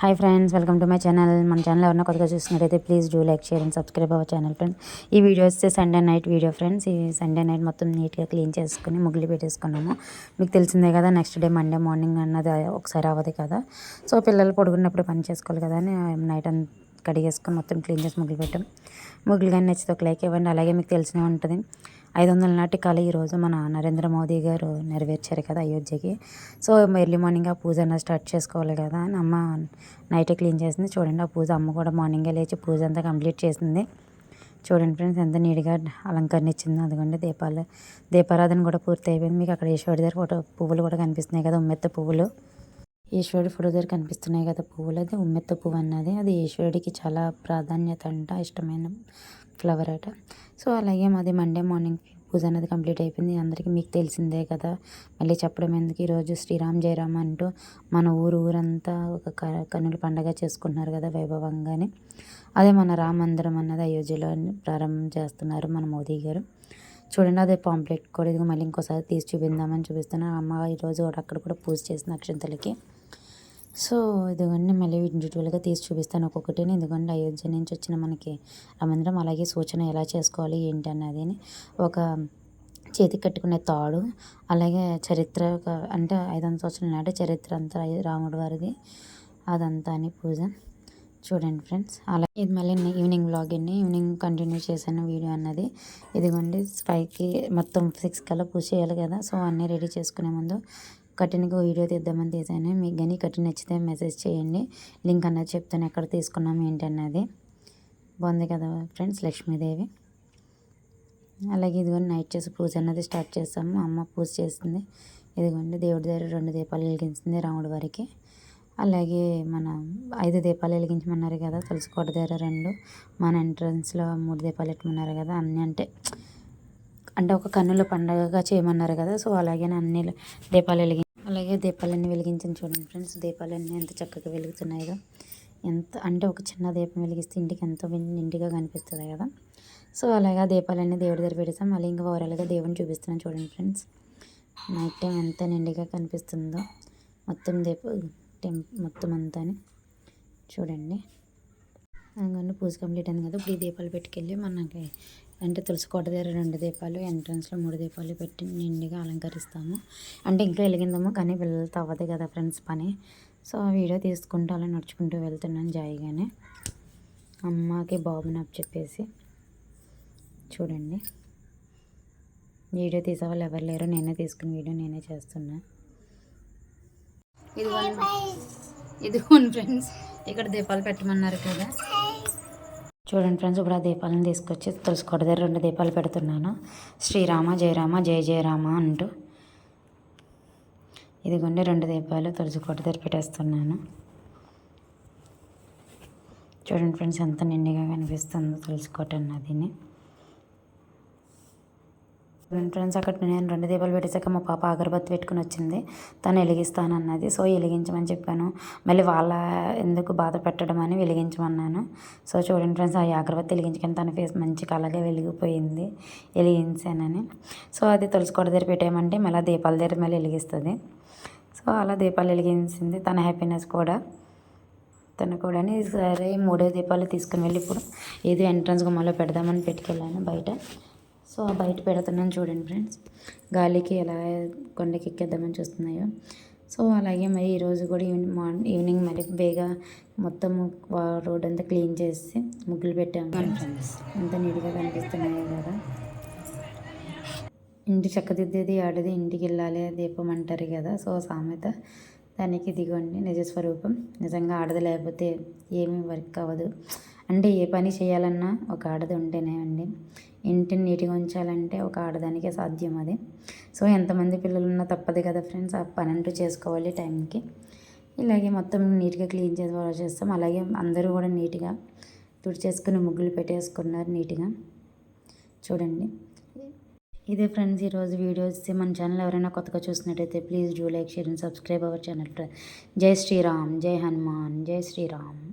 Hi friends welcome to my channel మన channel ఎవరైనా కొత్తగా చూసినట్టయితే please do like share and subscribe our channel friends ఈ video వస్తే సండే నైట్ వీడియో ఫ్రెండ్స్ ఈ సండే నైట్ మొత్తం నీట్గా క్లీన్ చేసుకుని ముగ్గులు పెట్టేసుకున్నాము. మీకు తెలిసిందే కదా నెక్స్ట్ డే మండే మార్నింగ్ అన్నది ఒకసారి అవ్వదు కదా. సో పిల్లలు పడుకున్నప్పుడు పని చేసుకోవాలి కదా అని నైట్ అంతా కడిగేసుకొని మొత్తం క్లీన్ చేసి ముగ్గులు పెట్టాం. ముగ్గులు కానీ నచ్చితే ఒక లైక్ ఇవ్వండి. అలాగే మీకు తెలిసినే ఉంటుంది. ఐదు వందల నాటి కళ ఈరోజు మన నరేంద్ర మోదీ గారు నెరవేర్చారు కదా అయోధ్యకి. సో ఎర్లీ మార్నింగ్ ఆ పూజ అన్న స్టార్ట్ చేసుకోవాలి కదా. అని అమ్మ నైటే క్లీన్ చేసింది. చూడండి ఆ పూజ అమ్మ కూడా మార్నింగే లేచి పూజ అంతా కంప్లీట్ చేసింది. చూడండి ఫ్రెండ్స్ ఎంత నీట్గా అలంకరణ అదిగోండి దీపాలు దీపారాధన కూడా పూర్తి అయిపోయింది. మీకు అక్కడ ఈశ్వరుడి దగ్గర ఫోటో పువ్వులు కూడా కనిపిస్తున్నాయి కదా ఉమ్మెత్త పువ్వులు. ఈశ్వరుడి ఫోటో దగ్గర కనిపిస్తున్నాయి కదా పువ్వులు. అది ఉమ్మెత్త పువ్వు అన్నది. అది ఈశ్వరుడికి చాలా ప్రాధాన్యత అంట ఇష్టమైన ఫ్లవర్ అట. సో అలాగే మాది మండే మార్నింగ్ పూజ అనేది కంప్లీట్ అయిపోయింది. అందరికీ మీకు తెలిసిందే కదా. మళ్ళీ చెప్పడం ఎందుకు? ఈరోజు శ్రీరామ్ జయరామ్ అంటూ మన ఊరు ఊరంతా ఒక కన్నుల పండగ చేసుకుంటున్నారు కదా వైభవంగానే. అదే మన రామ మందిరం అన్నది అయోధ్యలో ప్రారంభం చేస్తున్నారు మన మోదీ గారు. చూడండి అదే పాంప్లెట్ కూడా. ఇది మళ్ళీ ఇంకోసారి తీసి చూపిందామని చూపిస్తున్నాను అమ్మ ఈరోజు అక్కడ కూడా పూజ చేసిన అక్షంతలకి. సో ఇదిగోండి మళ్ళీ ఇండివిజువల్గా తీసి చూపిస్తాను. ఒక్కొక్కటి ఇదిగోండి అయోధ్య నుంచి వచ్చిన మనకి రమంద్రం అలాగే సూచన ఎలా చేసుకోవాలి ఏంటి అన్నది ఒక చేతికి కట్టుకునే తాడు అలాగే చరిత్ర అంటే ఐదు వందల సంవత్సరాల నాటి చరిత్ర అంతా రాముడు వారిది. అదంతా అని పూజ. చూడండి ఫ్రెండ్స్ అలా ఇది మళ్ళీ ఈవినింగ్ బ్లాగ్ అండి. ఈవినింగ్ కంటిన్యూ చేశాను వీడియో అన్నది. ఇదిగోండి ఫైవ్కి మొత్తం సిక్స్ కల్లా పూజ చేయాలి కదా సో అన్నీ రెడీ చేసుకునే ముందు కట్టినకి వీడియో తీద్దామని తీసాను మీకు కానీ కట్టి నచ్చితే మెసేజ్ చేయండి. లింక్ అన్నది చెప్తాను ఎక్కడ తీసుకున్నాము ఏంటన్నది బాగుంది కదా ఫ్రెండ్స్ లక్ష్మీదేవి. అలాగే ఇదిగోండి నైట్ చేసి పూజ అన్నది స్టార్ట్ చేస్తాము. అమ్మ పూజ చేస్తుంది. ఇదిగోండి దేవుడి దగ్గర రెండు దీపాలు వెలిగించింది రాముడి వారికి. అలాగే మన ఐదు దీపాలు వెలిగించమన్నారు కదా తులసికోట దగ్గర రెండు. మన ఎంట్రన్స్లో మూడు దీపాలు పెట్టమన్నారు కదా అన్నీ అంటే అంటే ఒక కన్నుల పండగగా చేయమన్నారు కదా సో అలాగే అన్ని దీపాలు వెలిగి అలాగే దీపాలన్నీ వెలిగించని చూడండి ఫ్రెండ్స్. దీపాలన్నీ ఎంత చక్కగా వెలుగుతున్నాయో ఎంత అంటే ఒక చిన్న దీపం వెలిగిస్తే ఇంటికి ఎంతో నిండిగా కనిపిస్తుంది కదా. సో అలాగే దీపాలన్నీ దేవుడి దగ్గర పెడతాం. మళ్ళీ ఇంకా ఓవరాల్గా దేవుని చూపిస్తున్నాను చూడండి ఫ్రెండ్స్. నైట్ టైం ఎంత నిండిగా కనిపిస్తుందో. మొత్తం దీప టెం మొత్తం అంతా చూడండి. అందుకని పూజ కంప్లీట్ అయింది కదా. ఇప్పుడు ఈ దీపాలు పెట్టుకెళ్ళి మనకి అంటే తులసి కోట దగ్గర రెండు దీపాలు ఎంట్రన్స్లో మూడు దీపాలు పెట్టి నిండుగా అలంకరిస్తాము. అంటే ఇంట్లో వెలిగిందాము కానీ పిల్లలతో అవ్వదు కదా ఫ్రెండ్స్ పని. సో ఆ వీడియో తీసుకుంటూ అలా నడుచుకుంటూ వెళ్తున్నాను జాయిగానే. అమ్మకి బాబుని అప్ చెప్పేసి. చూడండి. వీడియో తీసేవాళ్ళు ఎవరు లేరు నేనే తీసుకుని వీడియో నేనే చేస్తున్నా. ఇది ఇది ఫ్రెండ్స్. ఇక్కడ దీపాలు పెట్టమన్నారు కదా. చూడండి ఫ్రెండ్స్ ఇప్పుడు ఆ దీపాలను తీసుకొచ్చి తులసికోట దగ్గర రెండు దీపాలు పెడుతున్నాను. శ్రీరామ జయరామ జయ జయరామ అంటూ. ఇదిగోండి రెండు దీపాలు తులసికోట దగ్గర పెట్టేస్తున్నాను. చూడండి ఫ్రెండ్స్ ఎంత నిండుగా కనిపిస్తుందో తులసికోట అన్నదిని ఫ్రెండ్స్ అక్కడ నేను రెండు దీపాలు పెట్టేసాక మా పాప అగరబత్తి పెట్టుకుని వచ్చింది. తను వెలిగిస్తానన్నది. సో వెలిగించమని చెప్పాను. మళ్ళీ వాళ్ళ ఎందుకు బాధ పెట్టడం అని వెలిగించమన్నాను. సో చూడండి ఫ్రెండ్స్ ఆ అగరబత్తి వెలిగించుకొని తన ఫేస్ మంచి కలగా వెలిగిపోయింది. వెలిగించానని. సో అది తులసికోట దగ్గర పెట్టేయమంటే మళ్ళీ దీపాల దగ్గర మళ్ళీ వెలిగిస్తుంది. సో అలా దీపాలు వెలిగించింది. తన హ్యాపీనెస్ కూడా. తను కూడా సరే మూడో దీపాలు తీసుకుని వెళ్ళి ఇప్పుడు ఏదో ఎంట్రన్స్ గుమ్మలో పెడదామని పెట్టుకెళ్ళాను బయట. సో బయట పెడుతున్నాను చూడండి ఫ్రెండ్స్. గాలికి ఎలా కొండకి ఎక్కేద్దామని చూస్తున్నాయో. సో అలాగే మరి ఈరోజు కూడా ఈవినింగ్ మార్నింగ్ ఈవినింగ్ మరి బేగా మొత్తం రోడ్ అంతా క్లీన్ చేసి ముగ్గులు పెట్టాము. ఫ్రెండ్స్. ఎంత నీట్గా కనిపిస్తున్నాయో కదా. ఇంటి చక్కదిద్దేది ఆడది ఇంటికి వెళ్ళాలి దీపం అంటారు కదా. సో సామెత దానికి దిగండి నిజ స్వరూపం. నిజంగా ఆడది లేకపోతే ఏమీ వర్క్ అవ్వదు. అంటే ఏ పని చేయాలన్నా ఒక ఆడది ఉంటేనే అండి. ఇంటిని నీట్గా ఉంచాలంటే ఒక ఆడదానికే సాధ్యం అది. సో ఎంతమంది పిల్లలు ఉన్నా తప్పదు కదా ఫ్రెండ్స్ ఆ పని అంటూ చేసుకోవాలి టైంకి. ఇలాగే మొత్తం నీట్గా క్లీన్ చేసి చేస్తాం. అలాగే అందరూ కూడా నీట్గా తుడిచేసుకుని ముగ్గులు పెట్టేసుకున్నారు నీట్గా. చూడండి. ఇదే ఫ్రెండ్స్ ఈరోజు వీడియోస్. మన ఛానల్ ఎవరైనా కొత్తగా చూసినట్టయితే please do like share and subscribe our channel. జై శ్రీరామ్ జై హనుమాన్ జై శ్రీరామ్.